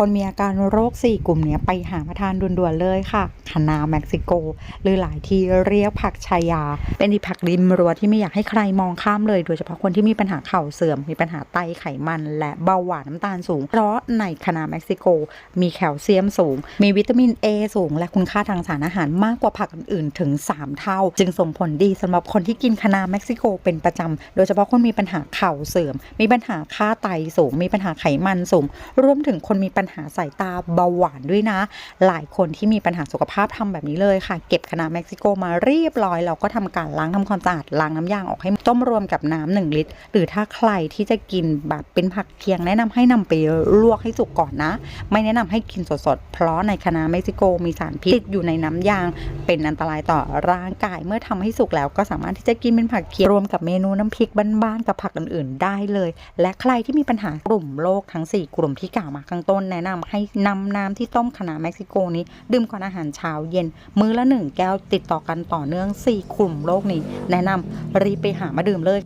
คนมีอาการโรค 4 กลุ่มนี้ไปหามาทานด่วนๆเลยค่ะคะนาเม็กซิโก หรือหลายที่เรียกผักชายา เป็นอีผักริมรั้วที่ไม่อยากให้ใครมองข้ามเลย โดยเฉพาะคนที่มีปัญหาเข่าเสื่อม มีปัญหาไตไขมัน และเบาหวานน้ำตาลสูง เพราะในคะนาเม็กซิโก มีแคลเซียมสูง มีวิตามิน A สูง และคุณค่าทางสารอาหารมากกว่าผักอื่นๆถึง 3 เท่า จึงส่งผลดีสำหรับคนที่กินคะนาเม็กซิโกเป็นประจำโดยเฉพาะคนมีปัญหาเข่าเสื่อม มีปัญหาค่าไตสูง มีปัญหาไขมันสูง รวมถึงคนมีปัญหาสายตาเบาหวานด้วยนะ หลายคนที่มีปัญหาสุขภาพทำแบบนี้เลยค่ะ เก็บคะน้าเม็กซิโกมาเรียบร้อยแล้วก็ทำการล้างทำความสะอาดล้างน้ำยางออกให้ต้มรวมกับน้ำหนึ่งลิตร หรือถ้าใครที่จะกินแบบเป็นผักเคียงแนะนำให้นำไปลวกให้สุกก่อนนะ ไม่แนะนำให้กินสดๆ เพราะในคะน้าเม็กซิโกมีสารพิษติดอยู่ในน้ำยาง เป็นอันตรายต่อร่างกายเมื่อทำให้สุกแล้วก็สามารถที่จะกินเป็นผักเคียงรวมกับเมนูน้ำพริกบ้านๆกับผักอื่นๆ ได้เลย และใครที่มีปัญหากลุ่มโรคทั้ง 4 กลุ่มที่กล่าวมาข้างต้นแนะนำให้นำน้ำที่ต้มขนาเม็กซิโกนี้ ดื่มก่อนอาหารเช้าเย็น มื้อละ 1 แก้วติดต่อกันต่อเนื่อง 4 กลุ่มโรคนี้ แนะนำรีบไปหามาดื่มเลย